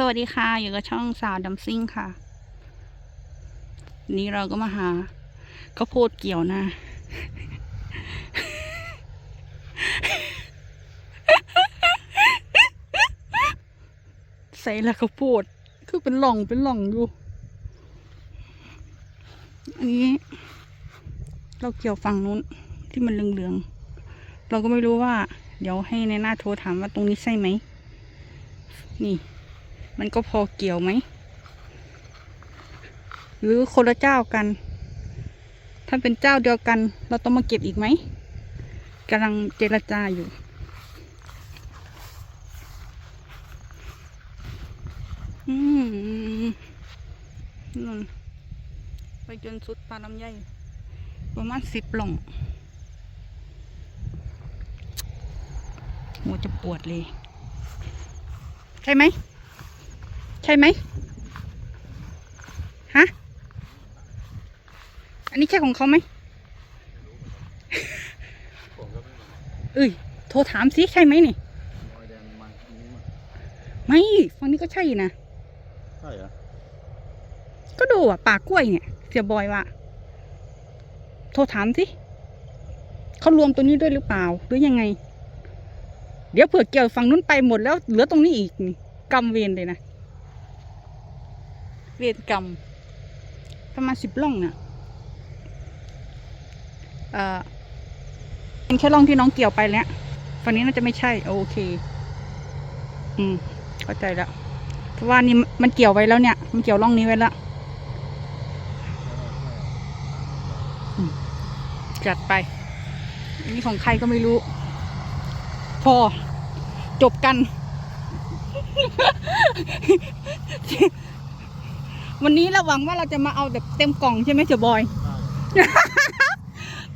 สวัสดีค่ะ อยู่กับช่องสาวดัมซิ่งค่ะ นี้เราก็มาหาข้าวโพดเกี่ยวนะใส่ละข้าวโพดคือเป็นหล่องเป็นหล่องอยู่ อันนี้ เราเกี่ยวฝั่งนู้นที่มันเหลืองๆ เราก็ไม่รู้ว่า เดี๋ยวให้ในหน้าโทรถามว่าตรงนี้ใช่ไหม นี่ มันก็พอเกี่ยวไหม หรือคนละเจ้ากัน ถ้าเป็นเจ้าเดียวกัน เราต้องมาเก็บอีกไหมกำลังเจรจาอยู่ อืมนั่นไปจนสุดปลาลำไยประมาณสิบหลงหัวจะปวดเลย ใช่ไหม ใช่ไหมฮะอันนี้ใช่ของเขาไหมเอ้ยโทรถามสิใช่ไหมนี่รอยแดงมาอันนี้มาไม่ฝั่งนี้ก็ใช่นะใช่เหรอก็ดูอะปากกล้วยเนี่ย เสียบอยว่าโทรถามสิเขารวมตัวนี้ด้วยหรือเปล่าหรือยังไง เดี๋ยวเผื่อเกี่ยวฝั่งนู้นไปหมดแล้วเหลือตรงนี้อีกนี่กำเวรเลยนะ เวรกรรมประมาณสิบล่องน่ะเอ่อเป็นแค่ล่องที่น้องเกี่ยวไปแล้วฝั่งนี้น่าจะไม่ใช่ โอเค อืม เข้าใจแล้วเพราะว่านี่มันเกี่ยวไว้แล้วเนี่ย มันเกี่ยวร่องนี้ไว้แล้วจัดไป อันนี้ของใครก็ไม่รู้ พอ จบกัน วันนี้เราหวังว่าเราจะมาเอาแบบเต็มกล่องใช่ไหมเจ้าบอย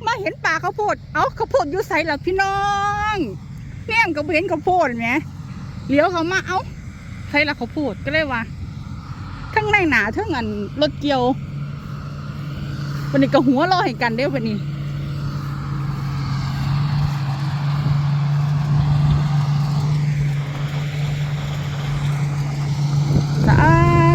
มาเห็นป่าข้าวโพด เอ้าข้าวโพดอยู่ใส่หรอพี่น้องแง่มก็บ่เห็นข้าวโพดไหมเลี้ยวเขามาเอ้าใส่ละข้าวโพดก็เลยว่าข้างในหนาเท่างันรถเกี่ยววันนี้ก็หัวเรอให้กันเด้อวันนี้ สาสองลงมาจังวะสังลงโอ้เดี๋ยวอยากนอนนายเนาะข้างหลังกันนู่นอืม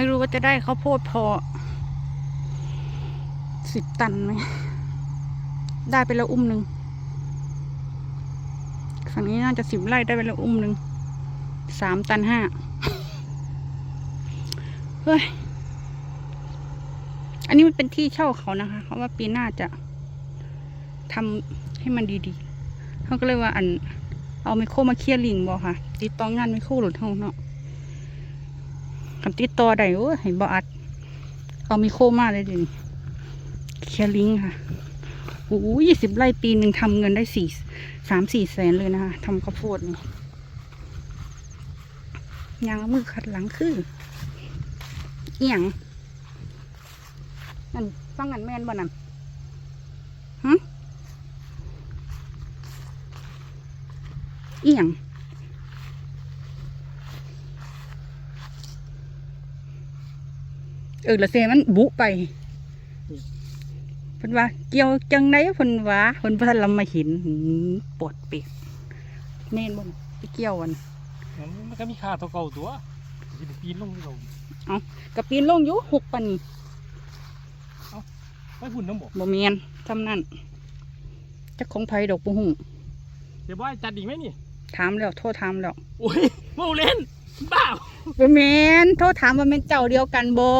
ไม่รู้ว่าจะได้ข้าวโพดพอสิบตันไหม ได้ไปแล้วอุ้มหนึ่งฝั่งนี้น่าจะสิบไร่ได้ไปแล้วอุ้มหนึ่งสามตันห้าเฮ้ย อันนี้มันเป็นที่เช่าเขานะคะเขาว่าปีหน้าจะทำให้มันดีๆเขาก็เลยว่าอัน เอาไมโครมาเคลียร์ลิงบอกค่ะติดต่องานไมโครหลุดห้องเนาะ คำติดต่อได้โอ้ยให้บอัด เอามีโคมาเลยดิเคอร์ลิงค่ะโอ้ยี่สิบไร่ปีหนึ่งทำเงินได้สี่สามสี่แสนเลยนะคะทำข้าวโพดนี่ยางมือขัดหลังคือเอียงนั่นฟังกันแม่นบ่นั่นฮะเอียง เออละเซมันบุไปเพิ่นว่า เกี่ยวจังไดเพิ่นว่าเพิ่นบ่ทันเรามาเห็นหืมปวดเปียกแม่นบ่ไปเกี่ยวอันงั้นมันก็มีค่าตัวเก่าตัวสิไปปีนลงที่เรากะปีนลงอยู่หกปานนี้ไปหุ่นน้ำบอกบ่แม่นทำนั่นจักของไผดอกบ่ฮู้เดี๋ยวว่าจัดอีกไหมนี่ถามแล้วโทรถามแล้วโอ้ยโมเล่นบ้าบ่แม่นโทรถามว่าแม่นเจ้าเดียวกันบ่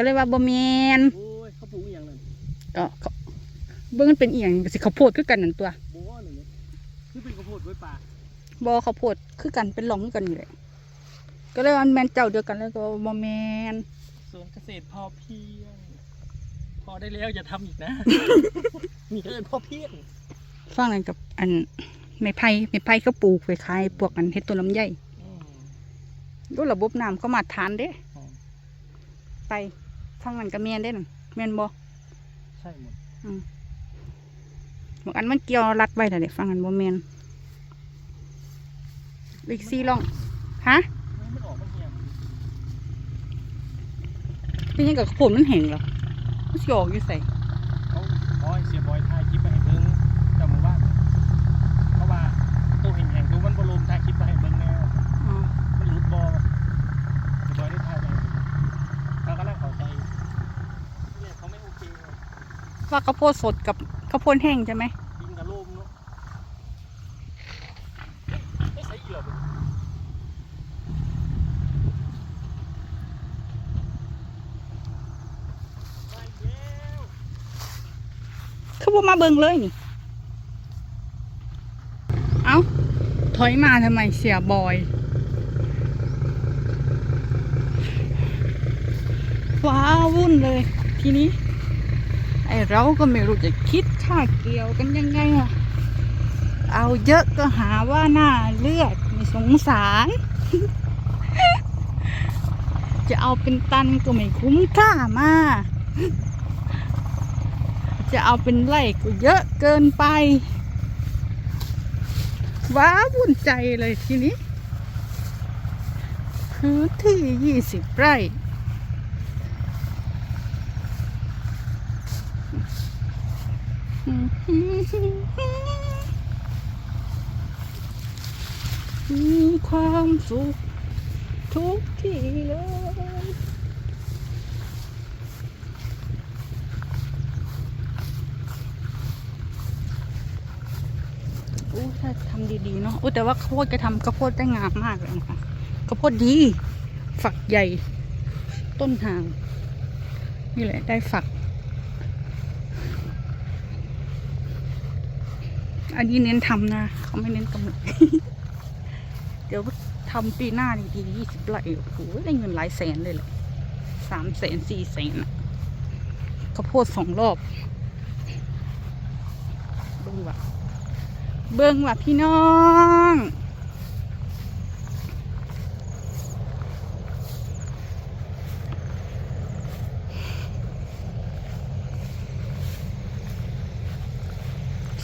ก็เลยว่าบ่แม่นโอ้ยเขาปลูกอหย่างนั้นก็เขาเบิ่งมันเป็นอีหยังก็สิข้าวโพดคือกันนั่นตัวบัวนี่คือเป็นข้าวโพดไว้ป่าบ่ข้าวโพดคือกันเป็นหลองคือกันนี่แหละก็เลยว่ามันแม่นเจ้าเดียวกันแล้วก็ว่าบ่แม่นสวนเกษตรพอเพียง พอได้แล้วอย่าทำอีกนะ มีเกินพอเพียงฟังนั่นกับอันไม้ไผ่ไม้ไผ่เขาปลูกไปขายพวกอันเฮ็ดต้นลำไยอืม ดูระบบน้ำเขามาทานเด้อ๋อไป ฟังนั้นก็แม่นได้นั่นแม่นบ่ใช่หมดบางอันมันเกี่ยวรัดไว้แต่เด็กฟังกันบ่แม่นอีกซี่ลองฮะมันออกมันเหี่ยมเป็นยังกับผมมันแห้งเหรอมันสิออกอยู่ใส่ เขาบอยเสียบอยถ่ายคลิปไปให้เบิ่งเจ้าหมู่บ้านเพราะว่าตัวแห่งๆตัวมันบ่ลมถ่ายคลิปไปให้เบิ่งแนว อ๋อ มันหลุดบอเสียบอยได้ถ่ายไปให้เบิ่งเขากำลังเข้าใจเนี่ยเขาไม่โอเคเลย ว่าข้าวโพดสดกับข้าวโพดแห้งใช่ไหมยิงกับลมเนาะไม่ใช่อีหรอกไปแล้วคือบ่มาเบิ่งเลยนี่ เอ้า ถอยมาทำไมเสียบอยว้าวุ่นเลยทีนี้ ไอเราก็ไม่รู้จะคิดค่าเกี่ยวกันยังไงอะเอาเยอะก็หาว่าหน้าเลือดไม่สงสาร จะเอาเป็นตันก็ไม่คุ้มค่ามา จะเอาเป็นไร่ก็เยอะเกินไป ว้าวุ่นใจเลยทีนี้พื้นที่ยี่สิบไร่ มีความสุขทุกทีเลยอู้ถ้าทำดีๆเนาะอู้แต่ว่าข้าวโพดจะทำข้าวโพดได้งามมากเลยนะคะข้าวโพดดี ฝักใหญ่ ต้นหาง นี่แหละได้ฝัก อันนี้เน้นทำนะ เขาไม่เน้นกำไรเดี๋ยวทำปีหน้าดีๆยี่สิบไร่โอ้โหได้เงินหลายแสนเลยแหละสามแสนสี่แสนอะข้าวโพดสองรอบ เบิ่งว่ะเบิ่งว่ะพี่น้อง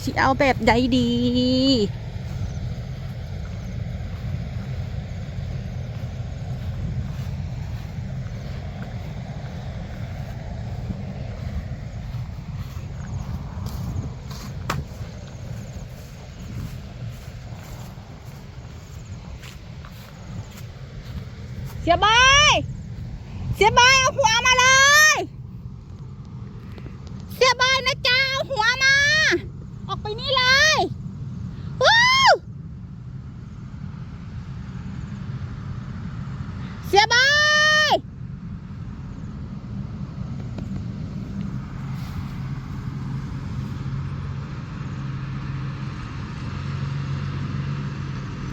สิเอาแบบใดดี เสียบายเสียบายเอาหัวมาเลย เสียบายนะจ๊ะเอาหัวมา ไปนี่เลยวู้เสียบาย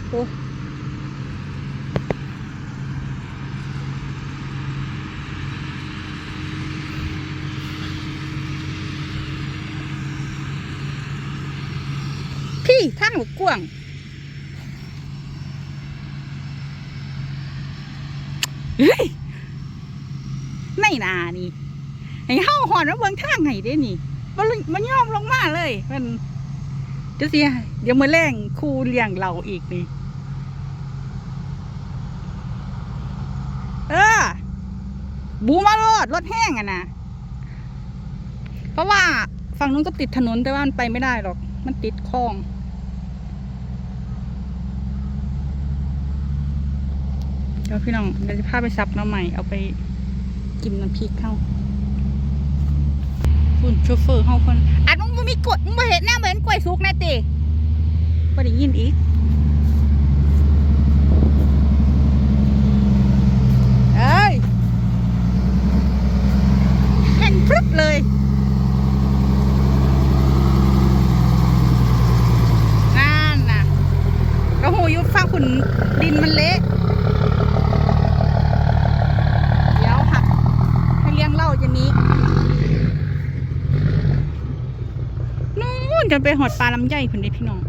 โอ้ ทานหัวกวางเฮ้ยไม่นานี่ให้เฮาหอนว่าเบิ่งทางให้เด้นี่มันมันย่อมลงมาเลย มันจะเสียเดี๋ยวมือแรงคูเลี้ยงเราอีกนี่เออ บูมาโรดรถแห้งอะนะเพราะว่าฝั่งนู้นก็ติดถนนแต่ว่ามันไปไม่ได้หรอก มันติดคลอง ดี๋ยวพี่น้องเดี๋ยวจะพาไปซับน้ำใหม่ เอาไปกินน้ำพริกเข้าคุณโชเฟอร์เข้าคนอันมึงบ่มีกดมึงบ่เห็นหน้าเหมือนกล้วยสุกแน่ติบ่ได้ยินอีกเอ้ยแข่งพรึบเลย นั่นน่ะกระหูยุบฟังคุณดินมันเละ เดี๋ยวหัก ให้เลี้ยงเหล่าจะนี้ นู่น จนไปหอดปลาลำไยคุณเด้พี่น้อง